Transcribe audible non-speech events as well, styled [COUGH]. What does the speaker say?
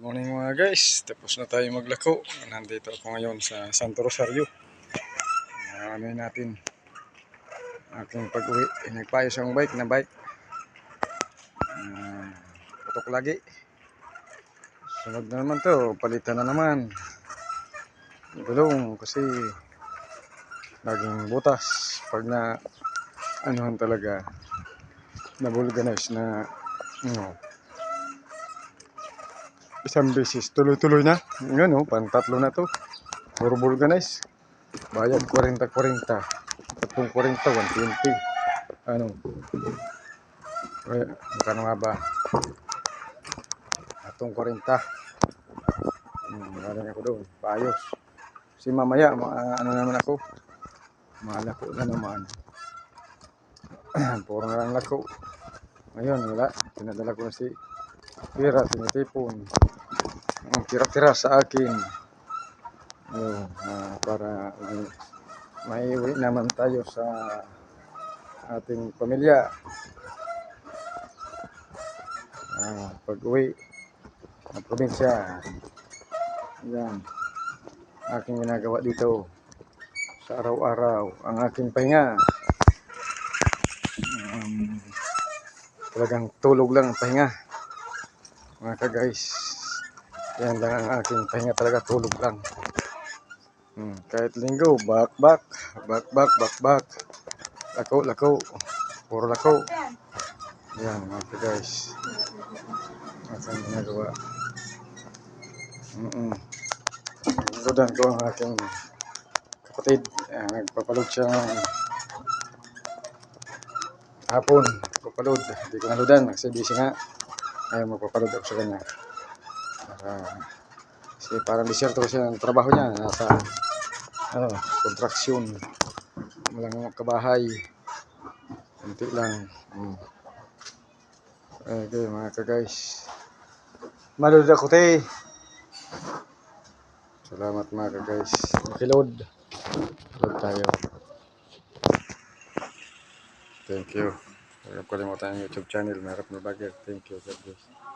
morning mga guys, tapos na tayo maglako. Nandito ako ngayon sa Santo Rosario. Uh, ano natin, aking pag-uwi. Nagpayos ang bike na bike. Uh, putok lagi. Sunod na naman to, palitan na naman. Gulong kasi laging butas pag na anuhan talaga na vulcanize na ano, isang beses tuloy-tuloy na. Yan oh, pantatlo na to. Puro vulcanize. Bayad 40-40. Tatlong 40, 120. Ano? Eh, magkano nga ba? Atong 40. Hmm, galing ako doon. Paayos. Si mamaya, ma- ano naman ako? Malako na naman. [CLEARS THROAT] Puro na lang lako. Ngayon, wala. Pinadala ko na si Pira, tinitipon. Ang tira-tira sa akin. Oh, ah, para uh, maiuwi naman tayo sa ating pamilya. Ah, pag-uwi ng probinsya. Yan. Aking ginagawa dito sa araw-araw. Ang aking pahinga. Um, talagang tulog lang ang pahinga. Mga ka-guys. Yan lang ang aking pahinga talaga. Tulog lang. Hmm, kahit linggo, back, back. Back, back, back, back. Lako, lako. Puro lako. Yan mga ka-guys. Aking ginagawa. Mm-mm. Ludan ko ang aking kapatid. Ayan, nagpapalod siya ng hapon. Papalod. Hindi ko naludan. Kasi busy nga. Ayaw magpapalod ako sa kanya. Para, kasi parang disyerto siya ng trabaho niya. Nasa ano, kontraksyon. Walang kabahay. Kunti lang. Hmm. Okay, mga ka-guys. Malod ako, te. Salamat mga ka-guys. Makiload. Load tayo. Thank you. Huwag kalimutan yung YouTube channel. Merap na bagay. Thank you. God bless.